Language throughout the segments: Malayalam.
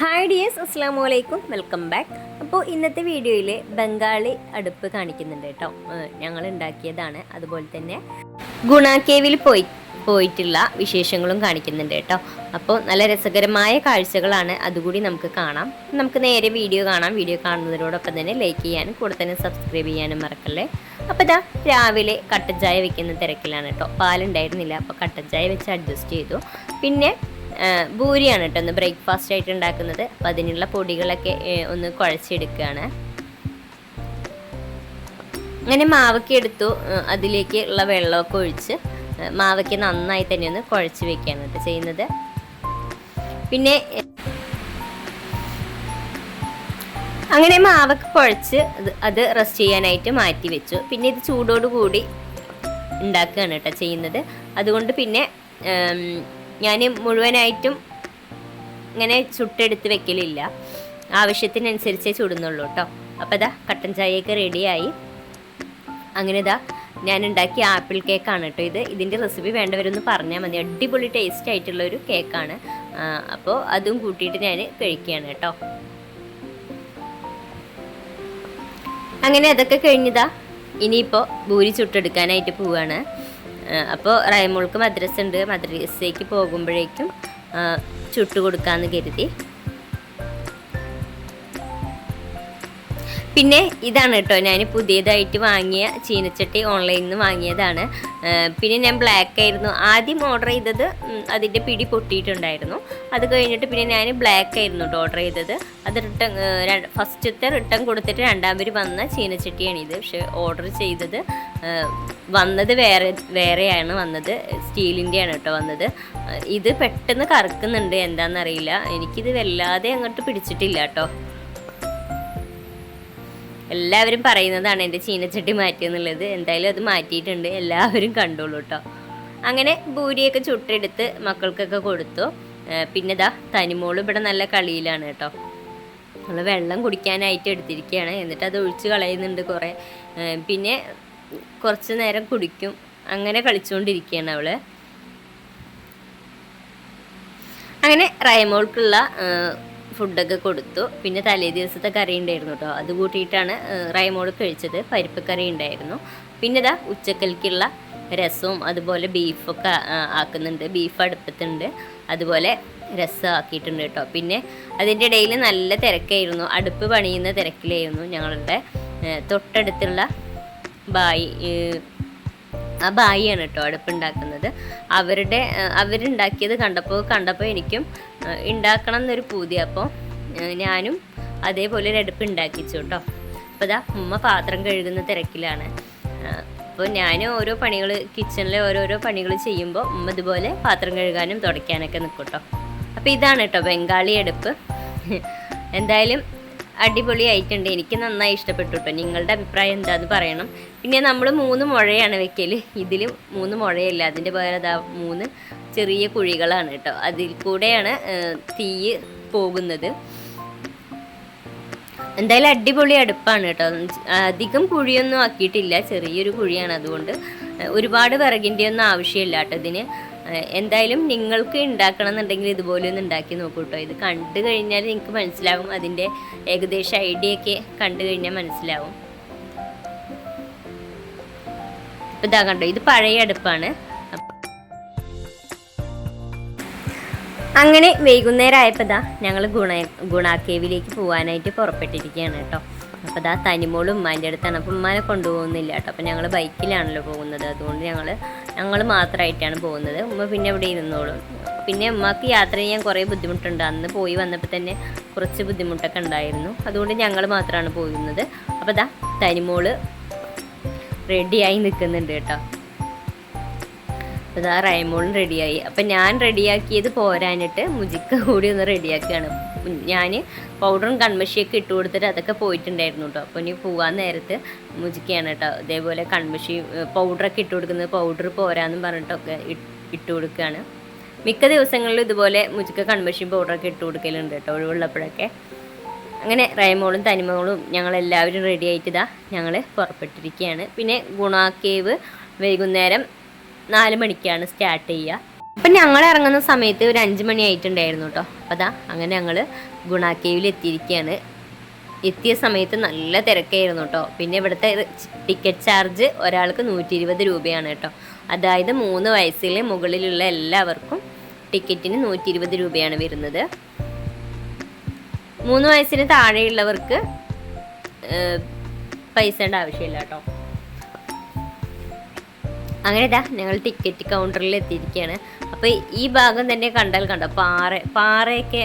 ഹായ് ഡിയേഴ്സ് അസ്സാം വലൈക്കും വെൽക്കം ബാക്ക് അപ്പോൾ ഇന്നത്തെ വീഡിയോയിൽ ബംഗാളി അടുപ്പ് കാണിക്കുന്നുണ്ട് കേട്ടോ. ഞങ്ങൾ ഉണ്ടാക്കിയതാണ്. അതുപോലെ തന്നെ ഗുണാക്കേവിൽ പോയി പോയിട്ടുള്ള വിശേഷങ്ങളും കാണിക്കുന്നുണ്ട് കേട്ടോ. അപ്പോൾ നല്ല രസകരമായ കാഴ്ചകളാണ് അതുകൂടി നമുക്ക് കാണാം. നമുക്ക് നേരെ വീഡിയോ കാണാം. വീഡിയോ കാണുന്നതിനോടൊപ്പം തന്നെ ലൈക്ക് ചെയ്യാനും കൂടെ തന്നെ സബ്സ്ക്രൈബ് ചെയ്യാനും മറക്കല്ലേ. അപ്പോൾ ഇതാ രാവിലെ കട്ടൻ ചായ വെക്കുന്ന തിരക്കിലാണ് കേട്ടോ. പാലുണ്ടായിരുന്നില്ല. അപ്പോൾ കട്ടൻ ചായ വെച്ച് അഡ്ജസ്റ്റ് ചെയ്തു. പിന്നെ ഭൂരിയാണ് കേട്ടോ ഒന്ന് ബ്രേക്ക്ഫാസ്റ്റ് ആയിട്ട് ഉണ്ടാക്കുന്നത്. അപ്പം അതിനുള്ള പൊടികളൊക്കെ ഒന്ന് കുഴച്ചെടുക്കുകയാണ്. അങ്ങനെ മാവൊക്കെ എടുത്തു അതിലേക്ക് ഉള്ള വെള്ളമൊക്കെ ഒഴിച്ച് മാവയ്ക്ക് നന്നായി തന്നെ ഒന്ന് കുഴച്ച് വെക്കുകയാണ് കേട്ടോ ചെയ്യുന്നത്. പിന്നെ അങ്ങനെ മാവൊക്കെ കുഴച്ച് അത് റെസ്റ്റ് ചെയ്യാനായിട്ട് മാറ്റി വെച്ചു. പിന്നെ ഇത് ചൂടോടുകൂടി ഉണ്ടാക്കുകയാണ് കേട്ടോ ചെയ്യുന്നത്. അതുകൊണ്ട് പിന്നെ ഞാൻ മുഴുവനായിട്ടും ഇങ്ങനെ ചുട്ടെടുത്ത് വെക്കലില്ല. ആവശ്യത്തിനനുസരിച്ചേ ചുടുന്നുള്ളൂ കേട്ടോ അപ്പോൾ ഇതാ കട്ടൻ ചായയൊക്കെ റെഡിയായി. അങ്ങനെ ഇതാ ഞാൻ ഉണ്ടാക്കിയ ആപ്പിൾ കേക്കാണ് കേട്ടോ ഇത്. ഇതിന്റെ റെസിപ്പി വേണ്ടവരൊന്ന് പറഞ്ഞാൽ മതി. അടിപൊളി ടേസ്റ്റ് ആയിട്ടുള്ള ഒരു കേക്കാണ്. അപ്പോൾ അതും കൂട്ടിയിട്ട് ഞാൻ കഴിക്കുകയാണ് കേട്ടോ അങ്ങനെ അതൊക്കെ കഴിഞ്ഞതാ ഇനിയിപ്പോൾ ഭൂരി ചുട്ടെടുക്കാനായിട്ട് പോവുകയാണ് അപ്പോൾ റൈമോൾക്ക് മദ്രസ ഉണ്ട് മദ്രസയ്ക്ക് പോകുമ്പോഴേക്കും ചുട്ടു കൊടുക്കാമെന്ന് കരുതി. പിന്നെ ഇതാണ് കേട്ടോ. ഞാൻ പുതിയതായിട്ട് വാങ്ങിയ ചീനച്ചട്ടി ഓൺലൈനിൽ നിന്ന് വാങ്ങിയതാണ്. പിന്നെ ഞാൻ ബ്ലാക്ക് ആയിരുന്നു. ആദ്യം ഓർഡർ ചെയ്തത് അതിന്റെ പിടി പൊട്ടിയിട്ടുണ്ടായിരുന്നു. അത് കഴിഞ്ഞിട്ട് പിന്നെ ഞാൻ ബ്ലാക്ക് ആയിരുന്നു ഓർഡർ ചെയ്തത്. അത് റിട്ടേൺ ഫസ്റ്റത്തെ റിട്ടേൺ കൊടുത്തിട്ട് രണ്ടാമത് വന്ന ചീനച്ചട്ടിയാണിത്. പക്ഷെ ഓർഡർ ചെയ്തത് വന്നത് വേറെ വേറെയാണ് വന്നത്. സ്റ്റീലിന്റെയാണ് കേട്ടോ വന്നത്. ഇത് പെട്ടെന്ന് കറക്കുന്നുണ്ട് എന്താണെന്നറിയില്ല എനിക്കിത് വല്ലാതെ അങ്ങോട്ട് പിടിച്ചിട്ടില്ല കേട്ടോ. എല്ലാവരും പറയുന്നതാണ് എന്റെ ചീനച്ചട്ടി മാറ്റിയെന്നുള്ളത്. എന്തായാലും അത് മാറ്റിയിട്ടുണ്ട്. എല്ലാവരും കണ്ടോളൂ കേട്ടോ. അങ്ങനെ ഭൂരിയൊക്കെ ചുട്ടെടുത്ത് മക്കൾക്കൊക്കെ കൊടുത്തു. പിന്നെ ഇതാ തനിമോൾ ഇവിടെ നല്ല കളിയിലാണ് കേട്ടോ. നമ്മൾ വെള്ളം കുടിക്കാനായിട്ട് എടുത്തിരിക്കുകയാണ്. എന്നിട്ട് അത് ഒഴിച്ച് കളയുന്നുണ്ട് കുറേ. പിന്നെ കുറച്ച് നേരം കുടിക്കും. അങ്ങനെ കളിച്ചുകൊണ്ടിരിക്കുകയാണ് അവൾ. അങ്ങനെ റൈമോൾക്കുള്ള ഫുഡൊക്കെ കൊടുത്തു. പിന്നെ തലേ ദിവസത്തെ കറി ഉണ്ടായിരുന്നു കേട്ടോ അത് കൂട്ടിയിട്ടാണ് റൈമോൾ കഴിച്ചത്. പരിപ്പ് കറി ഉണ്ടായിരുന്നു. പിന്നെ ഇതാ ഉച്ചക്കൽക്കുള്ള രസവും അതുപോലെ ബീഫൊക്കെ ആക്കുന്നുണ്ട്. ബീഫ് അടുപ്പത്തുണ്ട്. അതുപോലെ രസം ആക്കിയിട്ടുണ്ട് കേട്ടോ പിന്നെ അതിന്റെ ഇടയിൽ നല്ല തിരക്കായിരുന്നു. അടുപ്പ് പണിയുന്ന തിരക്കിലായിരുന്നു ഞങ്ങളുടെ തൊട്ടടുത്തുള്ള ബായി ആ ബായിയാണ് കേട്ടോ അടുപ്പുണ്ടാക്കുന്നത്. അവരുടെ അവരുണ്ടാക്കിയത് കണ്ടപ്പോൾ കണ്ടപ്പോൾ എനിക്കും ഉണ്ടാക്കണം എന്നൊരു പൂതി. അപ്പോൾ ഞാനും അതേപോലെ ഒരു അടുപ്പ് ഉണ്ടാക്കിച്ചു കേട്ടോ. അപ്പോൾ ഇതാ ഉമ്മ പാത്രം കഴുകുന്ന തിരക്കിലാണ്. അപ്പോൾ ഞാൻ ഓരോ പണികൾ കിച്ചണിലെ ഓരോരോ പണികൾ ചെയ്യുമ്പോൾ ഉമ്മ ഇതുപോലെ പാത്രം കഴുകാനും തുടയ്ക്കാനൊക്കെ നിൽക്കും കേട്ടോ. അപ്പോൾ ഇതാണ് കേട്ടോ ബംഗാളി അടുപ്പ്. എന്തായാലും അടിപൊളിയായിട്ടുണ്ട് എനിക്ക് നന്നായി ഇഷ്ടപ്പെട്ടു കേട്ടോ നിങ്ങളുടെ അഭിപ്രായം എന്താന്ന് പറയണം. പിന്നെ നമ്മൾ മൂന്ന് മുഴയാണ് വെക്കൽ ഇതിൽ മൂന്ന് മുഴയല്ല. അതിന്റെ പകരം അതാ മൂന്ന് ചെറിയ കുഴികളാണ് കേട്ടോ അതിൽ കൂടെയാണ് തീ പോകുന്നത്. എന്തായാലും അടിപൊളി അടുപ്പാണ് കേട്ടോ അധികം കുഴിയൊന്നും ആക്കിയിട്ടില്ല. ചെറിയൊരു കുഴിയാണ് അതുകൊണ്ട്. ഒരുപാട് വിറകിന്റെ ഒന്നും ആവശ്യമില്ല കേട്ടോ ഇതിന്. എന്തായാലും നിങ്ങൾക്ക് ഉണ്ടാക്കണം എന്നുണ്ടെങ്കിൽ ഇതുപോലെ ഒന്ന് ഉണ്ടാക്കി നോക്കൂ കേട്ടോ ഇത് കണ്ടു കഴിഞ്ഞാൽ നിങ്ങൾക്ക് മനസ്സിലാവും. അതിന്റെ ഏകദേശം ഐഡിയ ഒക്കെ കണ്ടു കഴിഞ്ഞാൽ മനസ്സിലാവും. ഇപ്പം ഇതാ കണ്ടോ ഇത് പഴയ അടുപ്പാണ്. അങ്ങനെ വൈകുന്നേരം ആയപ്പോൾ ഇതാ ഞങ്ങൾ ഗുണ ഗുണാക്കേവിലേക്ക് പോകാനായിട്ട് പുറപ്പെട്ടിരിക്കുകയാണ് കേട്ടോ അപ്പോൾ ഇതാ തനിമോളും ഉമ്മാന്റെ അടുത്താണ്. അപ്പോൾ ഉമ്മാനെ കൊണ്ടുപോകുന്നില്ല കേട്ടോ അപ്പോൾ ഞങ്ങൾ ബൈക്കിലാണല്ലോ പോകുന്നത്. അതുകൊണ്ട് ഞങ്ങൾ ഞങ്ങൾ മാത്രമായിട്ടാണ് പോകുന്നത്. ഉമ്മ പിന്നെ ഇവിടെ ഇരുന്നോളും. പിന്നെ ഉമ്മക്ക് യാത്ര ചെയ്യാൻ കുറേ ബുദ്ധിമുട്ടുണ്ട്. അന്ന് പോയി വന്നപ്പോൾ തന്നെ കുറച്ച് ബുദ്ധിമുട്ടൊക്കെ ഉണ്ടായിരുന്നു. അതുകൊണ്ട് ഞങ്ങൾ മാത്രമാണ് പോകുന്നത്. അപ്പോൾ ദാ തനിമോൾ റെഡിയായി നിൽക്കുന്നുണ്ട് കേട്ടോ. ഇതാ റൈമോളും റെഡിയായി അപ്പം ഞാൻ റെഡിയാക്കിയത് പോരാനിട്ട് മുജിക്ക കൂടി ഒന്ന് റെഡിയാക്കുകയാണ് ഞാൻ പൗഡറും കൺമഷിയൊക്കെ ഇട്ട് കൊടുത്തിട്ട് അതൊക്കെ പോയിട്ടുണ്ടായിരുന്നു കേട്ടോ അപ്പോൾ ഇനി പോകാൻ നേരത്ത് മുജിക്കയാണ് കേട്ടോ ഇതേപോലെ കൺമഷി പൗഡറൊക്കെ ഇട്ട് കൊടുക്കുന്നത് പൗഡർ പോരാന്നും പറഞ്ഞിട്ടൊക്കെ ഇട്ട് കൊടുക്കുകയാണ്. മിക്ക ദിവസങ്ങളിലും ഇതുപോലെ മുജിക്ക കൺമഷിയും പൗഡറൊക്കെ ഇട്ട് കൊടുക്കലുണ്ട് കേട്ടോ ഒഴിവുള്ളപ്പോഴൊക്കെ. അങ്ങനെ റൈമോളും തനിമകളും ഞങ്ങളെല്ലാവരും റെഡി ആയിട്ട് ഇതാ ഞങ്ങൾ പുറപ്പെട്ടിരിക്കുകയാണ്. പിന്നെ ഗുണാക്കേവ് വൈകുന്നേരം നാല് മണിക്കാണ് സ്റ്റാർട്ട് ചെയ്യുക. അപ്പം ഞങ്ങൾ ഇറങ്ങുന്ന സമയത്ത് ഒരു അഞ്ച് മണി ആയിട്ടുണ്ടായിരുന്നു കേട്ടോ. അപ്പോൾ അതാ അങ്ങനെ ഞങ്ങൾ ഗുണാക്കേവിൽ എത്തിയിരിക്കുകയാണ്. എത്തിയ സമയത്ത് നല്ല തിരക്കായിരുന്നു കേട്ടോ. പിന്നെ ഇവിടുത്തെ ടിക്കറ്റ് ചാർജ് ഒരാൾക്ക് നൂറ്റി ഇരുപത് രൂപയാണ് കേട്ടോ. അതായത് മൂന്ന് വയസ്സിലെ മുകളിലുള്ള എല്ലാവർക്കും ടിക്കറ്റിന് നൂറ്റി ഇരുപത് രൂപയാണ് വരുന്നത്. മൂന്ന് വയസ്സിന് താഴെയുള്ളവർക്ക് പൈസയുടെ ആവശ്യമില്ല കേട്ടോ. അങ്ങനെ ഇതാ ഞങ്ങൾ ടിക്കറ്റ് കൗണ്ടറിൽ എത്തിയിരിക്കുകയാണ് അപ്പോൾ ഈ ഭാഗം തന്നെ കണ്ടാൽ കണ്ടോ? പാറ പാറയൊക്കെ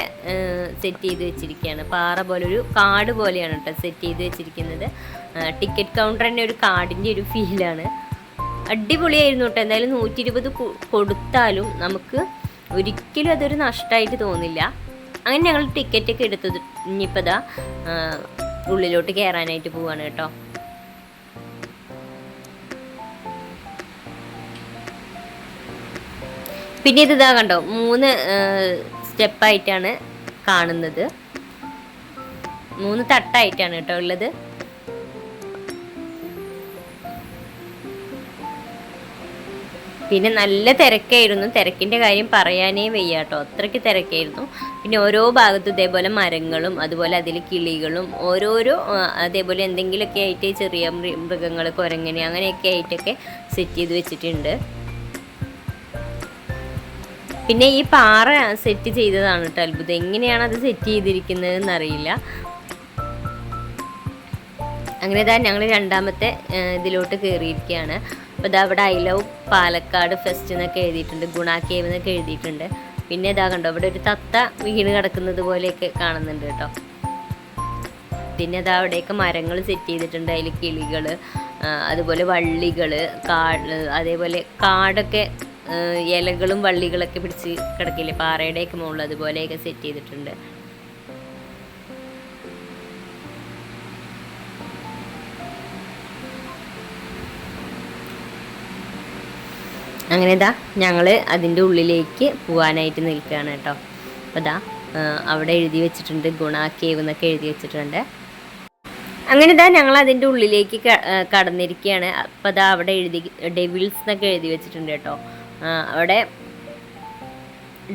സെറ്റ് ചെയ്ത് വെച്ചിരിക്കുകയാണ് പാറ പോലെ ഒരു കാട് പോലെയാണ് കേട്ടോ സെറ്റ് ചെയ്ത് വെച്ചിരിക്കുന്നത്. ടിക്കറ്റ് കൗണ്ടർ തന്നെ ഒരു കാടിന്റെ ഒരു ഫീലാണ് അടിപൊളിയായിരുന്നു കേട്ടോ എന്തായാലും നൂറ്റി ഇരുപത് കൊടുത്താലും നമുക്ക് ഒരിക്കലും അതൊരു നഷ്ടമായിട്ട് തോന്നില്ല. അങ്ങനെ ഞങ്ങൾ ടിക്കറ്റൊക്കെ എടുത്തത് ഇനിയിപ്പോൾ ഉള്ളിലോട്ട് കയറാനായിട്ട് പോവാണ് കേട്ടോ പിന്നെ ഇത് കണ്ടോ മൂന്ന് സ്റ്റെപ്പായിട്ടാണ് കാണുന്നത്. മൂന്ന് തട്ടായിട്ടാണ് കേട്ടോ ഉള്ളത്. പിന്നെ നല്ല തിരക്കായിരുന്നു. തിരക്കിന്റെ കാര്യം പറയാനേ വയ്യാട്ടോ അത്രയ്ക്ക് തിരക്കായിരുന്നു. പിന്നെ ഓരോ ഭാഗത്തും ഇതേപോലെ മരങ്ങളും അതുപോലെ അതിൽ കിളികളും ഓരോരോ അതേപോലെ എന്തെങ്കിലുമൊക്കെ ആയിട്ട് ചെറിയ മൃഗങ്ങൾ കുരങ്ങനെ അങ്ങനെയൊക്കെ ആയിട്ടൊക്കെ സെറ്റ് ചെയ്ത് വെച്ചിട്ടുണ്ട്. പിന്നെ ഈ പാറ സെറ്റ് ചെയ്തതാണ് കേട്ടോ അത്ഭുതം. എങ്ങനെയാണ് അത് സെറ്റ് ചെയ്തിരിക്കുന്നത് അറിയില്ല. അങ്ങനെ ഇതാ ഞങ്ങൾ രണ്ടാമത്തെ ഇതിലോട്ട് കയറിയിരിക്കുകയാണ് അപ്പോൾ ഇതാ അവിടെ ഐ ലവ് പാലക്കാട് ഫെസ്റ്റ് എന്നൊക്കെ എഴുതിയിട്ടുണ്ട് ഗുണ കേവ് എന്നൊക്കെ എഴുതിയിട്ടുണ്ട്. പിന്നെ ഇതാ കണ്ടോ അവിടെ ഒരു തത്ത വീണ് കിടക്കുന്നത് പോലെയൊക്കെ കാണുന്നുണ്ട് കേട്ടോ. പിന്നെ അതാ അവിടെയൊക്കെ മരങ്ങൾ സെറ്റ് ചെയ്തിട്ടുണ്ട് അതിൽ കിളികൾ അതുപോലെ വള്ളികൾ കാട് അതേപോലെ കാടൊക്കെ ഇലകളും വള്ളികളൊക്കെ പിടിച്ച് കിടക്കില്ലേ? പാറയുടെയൊക്കെ മുകളിൽ അതുപോലെയൊക്കെ സെറ്റ് ചെയ്തിട്ടുണ്ട്. അങ്ങനെ ഇതാ ഞങ്ങൾ അതിന്റെ ഉള്ളിലേക്ക് പോകാനായിട്ട് നിൽക്കുകയാണ് കേട്ടോ. അപ്പോൾ ഇതാ അവിടെ എഴുതി വെച്ചിട്ടുണ്ട് ഗുണ കേവ് എന്നൊക്കെ എഴുതി വെച്ചിട്ടുണ്ട്. അങ്ങനെ ഇതാ ഞങ്ങൾ അതിന്റെ ഉള്ളിലേക്ക് കടന്നിരിക്കുകയാണ്. അപ്പോൾ അതാ അവിടെ എഴുതി ഡെവിൾസ് എന്നൊക്കെ എഴുതി വെച്ചിട്ടുണ്ട് കേട്ടോ. അവിടെ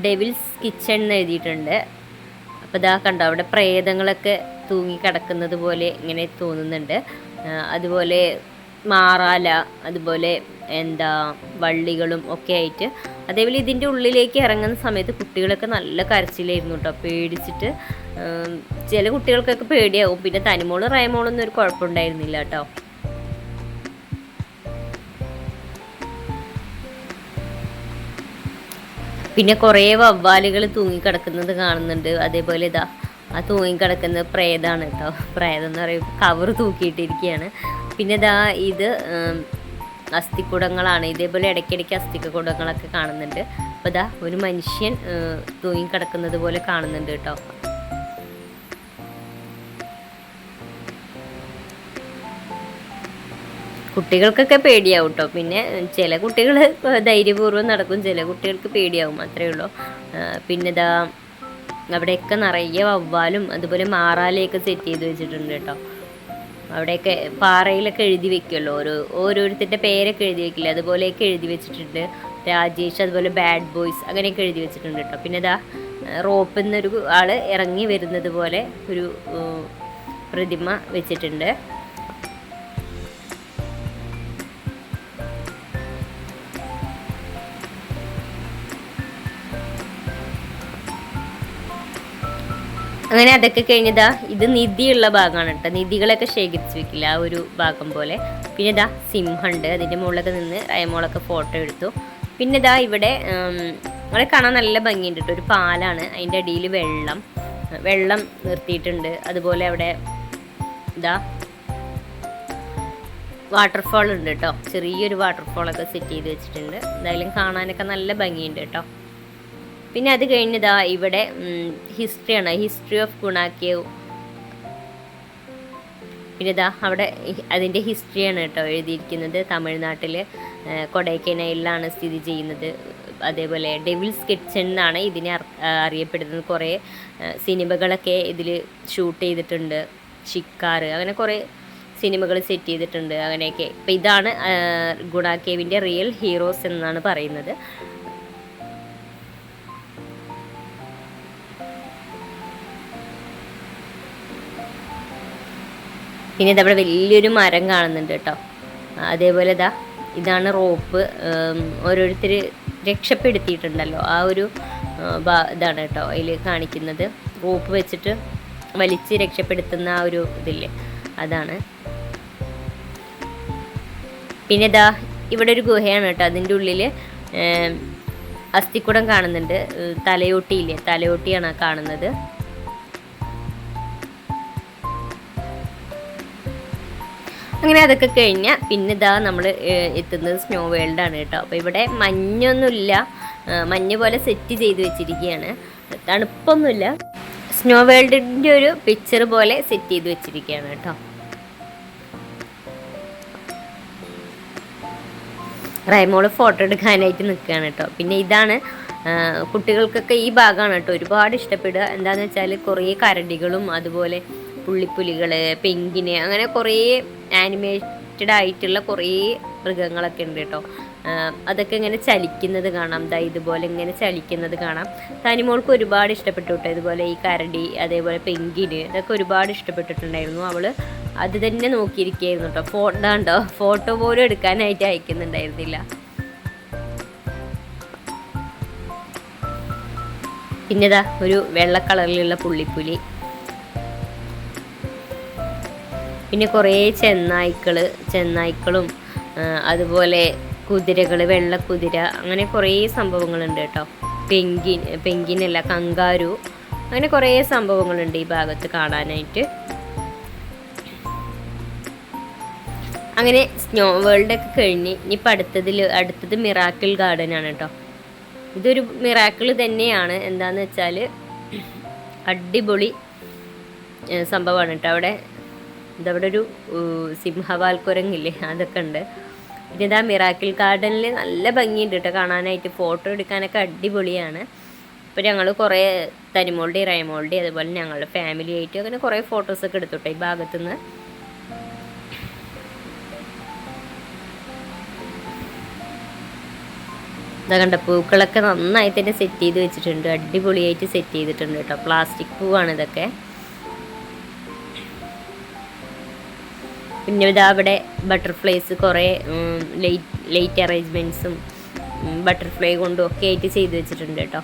ഡെവിൽസ് കിച്ചൺ എന്ന് എഴുതിയിട്ടുണ്ട്. അപ്പോൾ ഇതാ കണ്ടോ അവിടെ പ്രേതങ്ങളൊക്കെ തൂങ്ങി കിടക്കുന്നത് പോലെ ഇങ്ങനെ തോന്നുന്നുണ്ട്. അതുപോലെ മാറാല അതുപോലെ എന്താ വള്ളികളും ഒക്കെ ആയിട്ട്. അതേപോലെ ഇതിന്റെ ഉള്ളിലേക്ക് ഇറങ്ങുന്ന സമയത്ത് കുട്ടികളൊക്കെ നല്ല കരച്ചിലായിരുന്നു കേട്ടോ പേടിച്ചിട്ട്. ചില കുട്ടികൾക്കൊക്കെ പേടിയാവും. പിന്നെ തനിമോൾ റയമോളൊന്നും ഒരു കുഴപ്പമുണ്ടായിരുന്നില്ല കേട്ടോ. പിന്നെ കുറേ വവ്വാലുകൾ തൂങ്ങിക്കിടക്കുന്നത് കാണുന്നുണ്ട്. അതേപോലെ ഇതാ ആ തൂങ്ങിക്കിടക്കുന്ന പ്രേതാണ് കേട്ടോ. പ്രേതം എന്ന് പറയുമ്പോൾ കവർ തൂക്കിയിട്ടിരിക്കുകയാണ് പിന്നെ ഇതാ ഇത് അസ്ഥിക്കുടങ്ങളാണ്. ഇതേപോലെ ഇടയ്ക്കിടയ്ക്ക് അസ്ഥിക്കുടങ്ങളൊക്കെ കാണുന്നുണ്ട്. അപ്പോൾ ഇതാ ഒരു മനുഷ്യൻ തൂങ്ങിക്കിടക്കുന്നത് പോലെ കാണുന്നുണ്ട് കേട്ടോ. കുട്ടികൾക്കൊക്കെ പേടിയാവും കേട്ടോ പിന്നെ ചില കുട്ടികൾ ധൈര്യപൂർവം നടക്കും. ചില കുട്ടികൾക്ക് പേടിയാവും. അത്രേ ഉള്ളൂ. പിന്നെ ഇതാ അവിടെയൊക്കെ നിറയെ വവ്വാലും അതുപോലെ മാറാലയൊക്കെ സെറ്റ് ചെയ്ത് വെച്ചിട്ടുണ്ട് കേട്ടോ അവിടെയൊക്കെ പാറയിലൊക്കെ എഴുതി വെക്കുമല്ലോ ഓരോ ഓരോരുത്തരുടെ പേരൊക്കെ എഴുതി വെക്കില്ല? അതുപോലെയൊക്കെ എഴുതി വെച്ചിട്ടുണ്ട്. രാജേഷ് അതുപോലെ ബാഡ് ബോയ്സ് അങ്ങനെയൊക്കെ എഴുതി വെച്ചിട്ടുണ്ട് കേട്ടോ പിന്നെ ഇതാ റോപ്പിൽ നിന്നൊരു ആൾ ഇറങ്ങി വരുന്നത് പോലെ ഒരു പ്രതിമ വെച്ചിട്ടുണ്ട്. അങ്ങനെ അതൊക്കെ കഴിഞ്ഞതാ ഇത് നിധിയുള്ള ഭാഗമാണ് കേട്ടോ. നിധികളൊക്കെ ശേഖരിച്ച് വെക്കില്ല ആ ഒരു ഭാഗം പോലെ. പിന്നെ ഇതാ സിംഹമുണ്ട് അതിന്റെ മുകളിലൊക്കെ നിന്ന് അയമോളൊക്കെ ഫോട്ടോ എടുത്തു. പിന്നെ ഇതാ ഇവിടെ അവിടെ കാണാൻ നല്ല ഭംഗിയുണ്ട് കേട്ടോ. ഒരു പാലാണ് അതിന്റെ അടിയിൽ വെള്ളം. വെള്ളം നിർത്തിയിട്ടുണ്ട്. അതുപോലെ അവിടെ ഇതാ വാട്ടർഫാൾ ഉണ്ട് കേട്ടോ. ചെറിയൊരു വാട്ടർഫാളൊക്കെ സെറ്റ് ചെയ്ത് വെച്ചിട്ടുണ്ട്. എന്തായാലും കാണാനൊക്കെ നല്ല ഭംഗിയുണ്ട് കേട്ടോ. പിന്നെ അത് കഴിഞ്ഞതാ ഇവിടെ ഹിസ്റ്ററിയാണ് ഹിസ്റ്ററി ഓഫ് ഗുണാക്കേവ് പിന്നെ ഇതാ അവിടെ അതിന്റെ ഹിസ്റ്ററിയാണ് കേട്ടോ എഴുതിയിരിക്കുന്നത് തമിഴ്നാട്ടിൽ കൊടൈക്കനയിലാണ് സ്ഥിതി ചെയ്യുന്നത്. അതേപോലെ ഡെവിൾസ് കിച്ചൺ എന്നാണ് ഇതിനെ അറിയപ്പെടുന്നത്. കുറേ സിനിമകളൊക്കെ ഇതിൽ ഷൂട്ട് ചെയ്തിട്ടുണ്ട്. ഷിക്കാർ അങ്ങനെ കുറേ സിനിമകൾ സെറ്റ് ചെയ്തിട്ടുണ്ട്. അങ്ങനെയൊക്കെ. ഇപ്പം ഇതാണ് ഗുണാക്കേവിന്റെ റിയൽ ഹീറോസ് എന്നാണ് പറയുന്നത്. പിന്നെ ഇതവിടെ വലിയൊരു മരം കാണുന്നുണ്ട് കേട്ടോ. അതേപോലെ ഇതാ ഇതാണ് റോപ്പ് ഓരോരുത്തർ രക്ഷപ്പെടുത്തിയിട്ടുണ്ടല്ലോ. ആ ഒരു ഇതാണ് കേട്ടോ അതിൽ കാണിക്കുന്നത്. റോപ്പ് വെച്ചിട്ട് വലിച്ച് രക്ഷപ്പെടുത്തുന്ന ആ ഒരു ഇതില്ലേ അതാണ്. പിന്നെ ഇതാ ഇവിടെ ഒരു ഗുഹയാണ് കേട്ടോ. അതിന്റെ ഉള്ളിൽ അസ്ഥിക്കുടം കാണുന്നുണ്ട്. തലയോട്ടിയില്ലേ തലയോട്ടിയാണ് കാണുന്നത്. അങ്ങനെ അതൊക്കെ കഴിഞ്ഞാൽ പിന്നെ ഇതാ നമ്മൾ എത്തുന്നത് സ്നോ വേൾഡ് ആണ് കേട്ടോ. അപ്പോൾ ഇവിടെ മഞ്ഞൊന്നുമില്ല. മഞ്ഞ പോലെ സെറ്റ് ചെയ്ത് വെച്ചിരിക്കുകയാണ്. തണുപ്പൊന്നുമില്ല. സ്നോ വേൾഡിന്റെ ഒരു പിക്ചർ പോലെ സെറ്റ് ചെയ്ത് വെച്ചിരിക്കുകയാണ് കേട്ടോ. റൈമോൾ ഫോട്ടോ എടുക്കാനായിട്ട് നിൽക്കുകയാണ് കേട്ടോ. പിന്നെ ഇതാണ് കുട്ടികൾക്കൊക്കെ ഈ ഭാഗമാണ് കേട്ടോ ഒരുപാട് ഇഷ്ടപ്പെടുക. എന്താണെന്ന് വെച്ചാൽ കുറേ കരടികളും അതുപോലെ പുള്ളിപ്പുലികൾ പെങ്കിന് അങ്ങനെ കുറേ ആനിമേറ്റഡ് ആയിട്ടുള്ള കുറേ മൃഗങ്ങളൊക്കെ ഉണ്ട് കേട്ടോ. അതൊക്കെ ഇങ്ങനെ ചലിക്കുന്നത് കാണാം. ദാ ഇതുപോലെ ഇങ്ങനെ ചലിക്കുന്നത് കാണാം. തനിമോൾക്ക് ഒരുപാട് ഇഷ്ടപ്പെട്ടു കേട്ടോ. ഇതുപോലെ ഈ കരടി അതേപോലെ പെങ്കിന് ഇതൊക്കെ ഒരുപാട് ഇഷ്ടപ്പെട്ടിട്ടുണ്ടായിരുന്നു. അവൾ അത് തന്നെ നോക്കിയിരിക്കുകയായിരുന്നു കേട്ടോ. ഫോട്ടോ ഉണ്ടോ? ഫോട്ടോ പോലും എടുക്കാനായിട്ട് അയക്കുന്നുണ്ടായിരുന്നില്ല. പിന്നെതാ ഒരു വെള്ള കളറിലുള്ള പുള്ളിപ്പുലി. പിന്നെ കുറേ ചെന്നായ്ക്കൾ ചെന്നായ്ക്കളും അതുപോലെ കുതിരകൾ വെള്ളക്കുതിര അങ്ങനെ കുറേ സംഭവങ്ങളുണ്ട് കേട്ടോ. പെങ്കിൻ പെങ്കിനല്ല കങ്കാരു അങ്ങനെ കുറേ സംഭവങ്ങളുണ്ട് ഈ ഭാഗത്ത് കാണാനായിട്ട്. അങ്ങനെ സ്നോ വേൾഡ് ഒക്കെ കഴിഞ്ഞ് ഇനിയിപ്പോൾ അടുത്തതിൽ അടുത്തത് മിറാക്കിൾ ഗാർഡൻ ആണ് കേട്ടോ. ഇതൊരു മിറാക്കിൾ തന്നെയാണ്. എന്താന്ന് വെച്ചാൽ അടിപൊളി സംഭവമാണ് കേട്ടോ. അവിടെ ഇതവിടെ ഒരു സിംഹവാൽ കുരങ്ങില്ലേ അതൊക്കെ ഉണ്ട് പിന്നെ ഇതാ മിറാക്കിൾ ഗാർഡനിൽ നല്ല ഭംഗിയുണ്ട് കേട്ടോ കാണാനായിട്ട്. ഫോട്ടോ എടുക്കാനൊക്കെ അടിപൊളിയാണ്. ഇപ്പോൾ ഞങ്ങൾ കുറേ തനിമോളുടെ റൈമോളുടെ അതുപോലെ ഞങ്ങളുടെ ഫാമിലി ആയിട്ട് അങ്ങനെ കുറേ ഫോട്ടോസൊക്കെ എടുത്തുട്ടോ ഈ ഭാഗത്തുനിന്ന്. ഇതാ കണ്ട പൂക്കളൊക്കെ നന്നായി തന്നെ സെറ്റ് ചെയ്ത് വെച്ചിട്ടുണ്ട്. അടിപൊളിയായിട്ട് സെറ്റ് ചെയ്തിട്ടുണ്ട് കേട്ടോ പ്ലാസ്റ്റിക് പൂവാണ് ഇതൊക്കെ. പിന്നെ ഇതാ അവിടെ ബട്ടർഫ്ലൈസ് കുറേ ലൈറ്റ് ലൈറ്റ് അറേഞ്ച്മെന്റ്സും ബട്ടർഫ്ലൈ കൊണ്ടും ഒക്കെ ആയിട്ട് ചെയ്തു വെച്ചിട്ടുണ്ട് കേട്ടോ.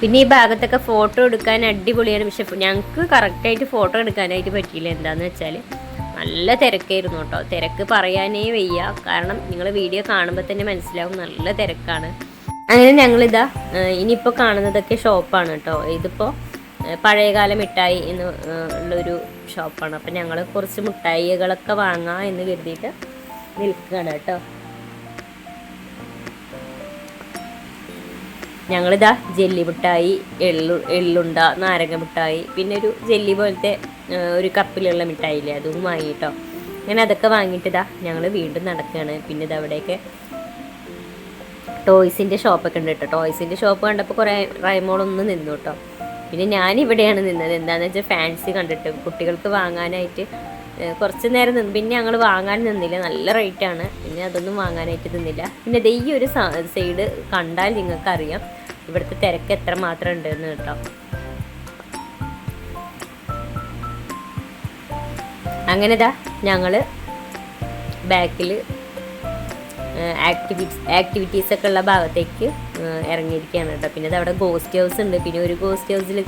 പിന്നെ ഈ ഭാഗത്തൊക്കെ ഫോട്ടോ എടുക്കാൻ അടിപൊളിയാണ്. പക്ഷെ ഞങ്ങൾക്ക് കറക്റ്റായിട്ട് ഫോട്ടോ എടുക്കാനായിട്ട് പറ്റിയില്ല. എന്താന്ന് വെച്ചാൽ നല്ല തിരക്കായിരുന്നു കേട്ടോ. തിരക്ക് പറയാനേ വയ്യ. കാരണം നിങ്ങൾ വീഡിയോ കാണുമ്പോൾ തന്നെ മനസ്സിലാവും നല്ല തിരക്കാണ്. അങ്ങനെ ഞങ്ങളിതാ ഇനിയിപ്പോൾ കാണുന്നതൊക്കെ ഷോപ്പാണ് കേട്ടോ ഇതിപ്പോൾ പഴയകാല മിഠായി എന്ന് ഉള്ളൊരു ഷോപ്പാണ്. അപ്പം ഞങ്ങൾ കുറച്ച് മിഠായികളൊക്കെ വാങ്ങാം എന്ന് കരുതിയിട്ട് നിൽക്കുകയാണ് കേട്ടോ ഞങ്ങളിതാ ജെല്ലി മിഠായി എള്ളു എള്ളുണ്ട നാരങ്ങ മിഠായി പിന്നെ ഒരു ജെല്ലി പോലത്തെ ഒരു കപ്പിലുള്ള മിഠായില്ലേ അതും വാങ്ങിട്ടോ അങ്ങനെ അതൊക്കെ വാങ്ങിയിട്ട് ഇതാ ഞങ്ങൾ വീണ്ടും നടക്കുകയാണ് പിന്നെ ഇത് അവിടെയൊക്കെ ടോയ്സിന്റെ ഷോപ്പൊക്കെ ഉണ്ട് കേട്ടോ. ടോയ്സിന്റെ ഷോപ്പ് കണ്ടപ്പോൾ കുറേ റൈമോളൊന്ന് നിന്നു കേട്ടോ. പിന്നെ ഞാൻ ഇവിടെയാണ് നിന്നത്. എന്താണെന്ന് വെച്ചാൽ ഫാൻസി കണ്ടിട്ട് കുട്ടികൾക്ക് വാങ്ങാനായിട്ട് കുറച്ച് നേരം നിന്ന്. പിന്നെ ഞങ്ങൾ വാങ്ങാൻ നിന്നില്ല. നല്ല റേറ്റാണ് പിന്നെ അതൊന്നും വാങ്ങാനായിട്ട് നിന്നില്ല. പിന്നെ ദേ ഈ ഒരു സൈഡ് കണ്ടാൽ നിങ്ങൾക്കറിയാം. ഇവിടുത്തെ തിരക്ക് എത്ര മാത്രം ഉണ്ടെന്ന് കേട്ടോ. അങ്ങനെതാ ഞങ്ങൾ ബാക്കിൽ ആക്ടിവിറ്റീസ് ഒക്കെ ഉള്ള ഭാഗത്തേക്ക് ഇറങ്ങിയിരിക്കുകയാണ് കേട്ടോ. പിന്നെ അവിടെ ഗോസ്റ്റ് ഹൗസ് ഉണ്ട്. പിന്നെ ഒരു ഗോസ്റ്റ് ഹൗസിൽ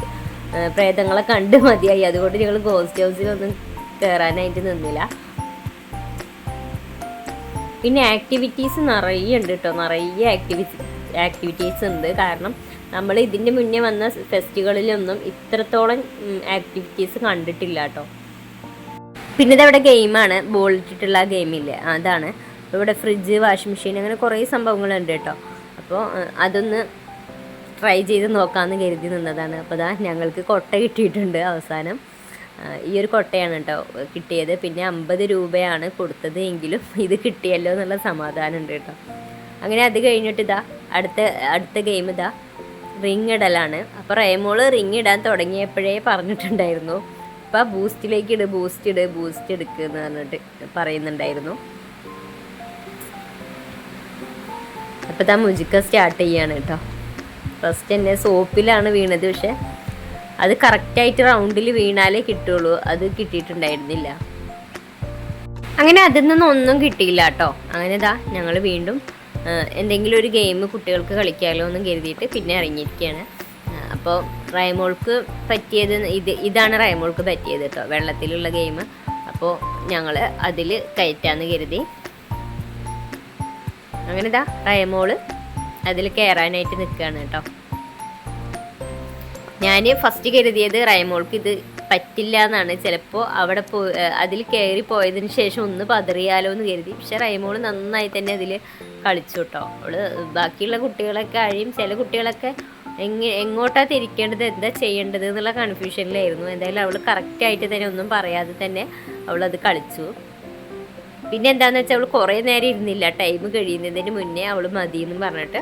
പ്രേതങ്ങളെ കണ്ട് മതിയായി. അതുകൊണ്ട് ഞങ്ങൾ ഗോസ്റ്റ് ഹൗസിലൊന്നും കയറാനായിട്ട് നിന്നില്ല. പിന്നെ ആക്ടിവിറ്റീസ് നിറയെ ഉണ്ട് കേട്ടോ. നിറയെ ആക്ടിവിറ്റി ആക്ടിവിറ്റീസ് ഉണ്ട്. കാരണം നമ്മൾ ഇതിന്റെ മുന്നേ വന്ന ഫെസ്റ്റുകളിലൊന്നും ഇത്രത്തോളം ആക്ടിവിറ്റീസ് കണ്ടിട്ടില്ല കേട്ടോ. പിന്നെ ഇതവിടെ ഗെയിമാണ് ബോളിട്ടിട്ടുള്ള ഗെയിമില്ലേ അതാണ്. ഇവിടെ ഫ്രിഡ്ജ് വാഷിംഗ് മെഷീൻ അങ്ങനെ കുറേ സംഭവങ്ങളുണ്ട് കേട്ടോ. അപ്പോൾ അതൊന്ന് ട്രൈ ചെയ്ത് നോക്കാമെന്ന് കരുതി നിന്നതാണ്. അപ്പോൾ അതാ ഞങ്ങൾക്ക് കൊട്ട കിട്ടിയിട്ടുണ്ട് അവസാനം. ഈ ഒരു കൊട്ടയാണ് കേട്ടോ കിട്ടിയത്. പിന്നെ അമ്പത് രൂപയാണ് കൊടുത്തത് എങ്കിലും ഇത് കിട്ടിയല്ലോ എന്നുള്ള സമാധാനം ഉണ്ട് കേട്ടോ. അങ്ങനെ അത് കഴിഞ്ഞിട്ട് ഇതാ അടുത്ത അടുത്ത ഗെയിം ഇതാ റിങ് ഇടലാണ്. അപ്പോൾ റേമോൾ റിങ് ഇടാൻ തുടങ്ങിയപ്പോഴേ പറഞ്ഞിട്ടുണ്ടായിരുന്നു. അപ്പോൾ ബൂസ്റ്റിലേക്ക് ഇട് ബൂസ്റ്റ് ഇട് ബൂസ്റ്റ് എടുക്കുക എന്ന് പറഞ്ഞിട്ട് പറയുന്നുണ്ടായിരുന്നു. അപ്പോൾ താ മുജിക്ക സ്റ്റാർട്ട് ചെയ്യാണ് കേട്ടോ ഫസ്റ്റ് തന്നെ സോപ്പിലാണ് വീണത് പക്ഷെ അത് കറക്റ്റായിട്ട് റൗണ്ടിൽ വീണാലേ കിട്ടുള്ളൂ. അത് കിട്ടിയിട്ടുണ്ടായിരുന്നില്ല. അങ്ങനെ അതിൽ നിന്നൊന്നും കിട്ടിയില്ല കേട്ടോ അങ്ങനെ ഇതാ ഞങ്ങൾ വീണ്ടും എന്തെങ്കിലും ഒരു ഗെയിം കുട്ടികൾക്ക് കളിക്കാമല്ലോ എന്ന് കരുതിയിട്ട് പിന്നെ ഇറങ്ങിയിരിക്കുകയാണ് അപ്പോൾ റൈമോൾക്ക് പറ്റിയത് ഇത് ഇതാണ് റൈമോൾക്ക് പറ്റിയത് കേട്ടോ വെള്ളത്തിലുള്ള ഗെയിം അപ്പോൾ ഞങ്ങൾ അതിൽ കയറ്റാമെന്ന് കരുതി. അങ്ങനെ ഇതാ റയമോൾ അതിൽ കയറാനായിട്ട് നിൽക്കുകയാണ് കേട്ടോ. ഞാൻ ഫസ്റ്റ് കരുതിയത് റയമോൾക്ക് ഇത് പറ്റില്ല എന്നാണ്. ചിലപ്പോൾ അവിടെ പോ അതിൽ കയറി പോയതിന് ശേഷം ഒന്ന് പതറിയാലോ എന്ന് കരുതി. പക്ഷെ റൈമോൾ നന്നായി തന്നെ അതിൽ കളിച്ചു കേട്ടോ. അവൾ ബാക്കിയുള്ള കുട്ടികളൊക്കെ അഴിയും ചില കുട്ടികളൊക്കെ എങ്ങ എങ്ങോട്ടാ തിരിക്കേണ്ടത് എന്താ ചെയ്യേണ്ടത് എന്നുള്ള കൺഫ്യൂഷനിലായിരുന്നു എന്തായാലും അവൾ കറക്റ്റായിട്ട് തന്നെ ഒന്നും പറയാതെ തന്നെ അവളത് കളിച്ചു. പിന്നെ എന്താണെന്ന് വെച്ചാൽ അവൾ കുറേ നേരം ഇരുന്നില്ല. ടൈം കഴിയുന്നതിന് മുന്നേ അവൾ മതി എന്ന് പറഞ്ഞിട്ട്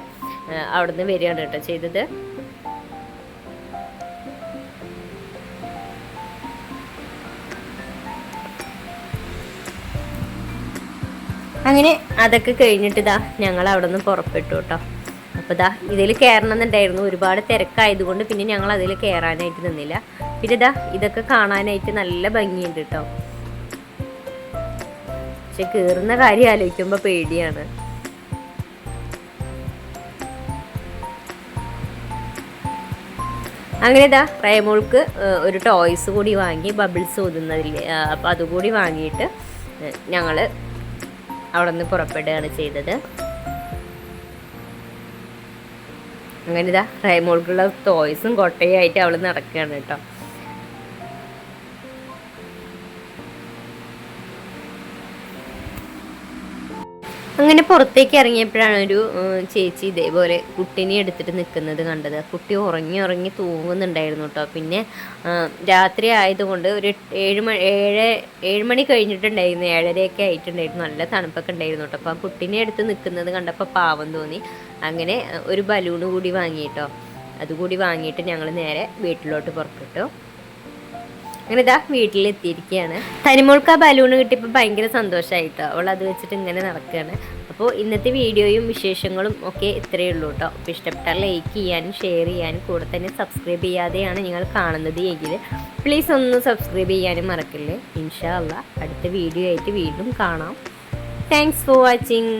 അവിടുന്ന് വരികയാണ് കേട്ടോ ചെയ്തത്. അങ്ങനെ അതൊക്കെ കഴിഞ്ഞിട്ട് ഇതാ ഞങ്ങൾ അവിടെ നിന്ന് പുറപ്പെട്ടു കേട്ടോ. അപ്പോൾ ഇതാ ഇതിൽ കയറണം എന്നുണ്ടായിരുന്നു ഒരുപാട് തിരക്കായതുകൊണ്ട് പിന്നെ ഞങ്ങൾ അതിൽ കയറാനായിട്ട് നിന്നില്ല. പിന്നെ ഇതാ ഇതൊക്കെ കാണാനായിട്ട് നല്ല ഭംഗിയുണ്ട് കേട്ടോ. പക്ഷെ കയറുന്ന കാര്യം ആലോചിക്കുമ്പോൾ പേടിയാണ്. അങ്ങനെ ഇതാ റേമോൾക്ക് ഒരു ടോയ്സ് കൂടി വാങ്ങി ബബിൾസ് ഊതുന്നതില്ലേ അപ്പോൾ അതുകൂടി വാങ്ങിയിട്ട് ഞങ്ങൾ അവിടെ നിന്ന് പുറപ്പെടുകയാണ് ചെയ്തത്. അങ്ങനെ ഇതാ റൈമോൾക്കുള്ള ടോയ്സും കൊട്ടയായിട്ട് അവൾ നടക്കുകയാണ് കേട്ടോ. അങ്ങനെ പുറത്തേക്ക് ഇറങ്ങിയപ്പോഴാണ് ഒരു ചേച്ചി ഇതേപോലെ കുട്ടീനെ എടുത്തിട്ട് നിൽക്കുന്നത് കണ്ടത്. കുട്ടി ഉറങ്ങി ഉറങ്ങി തൂങ്ങുന്നുണ്ടായിരുന്നു കേട്ടോ പിന്നെ രാത്രി ആയതുകൊണ്ട് ഒരു ഏഴ് മണി ഏഴ് ഏഴ് മണി കഴിഞ്ഞിട്ടുണ്ടായിരുന്നു. ഏഴരയൊക്കെ ആയിട്ടുണ്ടായിരുന്നു. നല്ല തണുപ്പൊക്കെ ഉണ്ടായിരുന്നു കേട്ടോ അപ്പോൾ ആ കുട്ടീനെ എടുത്ത് നിൽക്കുന്നത് കണ്ടപ്പോൾ പാവം തോന്നി. അങ്ങനെ ഒരു ബലൂണ് കൂടി വാങ്ങിയിട്ടോ. അതുകൂടി വാങ്ങിയിട്ട് ഞങ്ങൾ നേരെ വീട്ടിലോട്ട് പുറപ്പെട്ടു. അങ്ങനെ ഇതാ വീട്ടിലെത്തിയിരിക്കുകയാണ്. തനിമോൾക്ക് ആ ബലൂൺ കിട്ടിയപ്പോൾ ഭയങ്കര സന്തോഷമായിട്ടോ അവൾ അത് വെച്ചിട്ട് ഇങ്ങനെ നടക്കുകയാണ്. അപ്പോൾ ഇന്നത്തെ വീഡിയോയും വിശേഷങ്ങളും ഒക്കെ ഇത്രയേ ഉള്ളൂ കേട്ടോ. അപ്പോൾ ഇഷ്ടപ്പെട്ടാൽ ലൈക്ക് ചെയ്യാനും ഷെയർ ചെയ്യാനും കൂടെ തന്നെ സബ്സ്ക്രൈബ് ചെയ്യാതെയാണ് നിങ്ങൾ കാണുന്നത് എങ്കിൽ പ്ലീസ് ഒന്ന് സബ്സ്ക്രൈബ് ചെയ്യാനും മറക്കല്ലേ. ഇൻഷാ അടുത്ത വീഡിയോ ആയിട്ട് വീണ്ടും കാണാം. Thanks for watching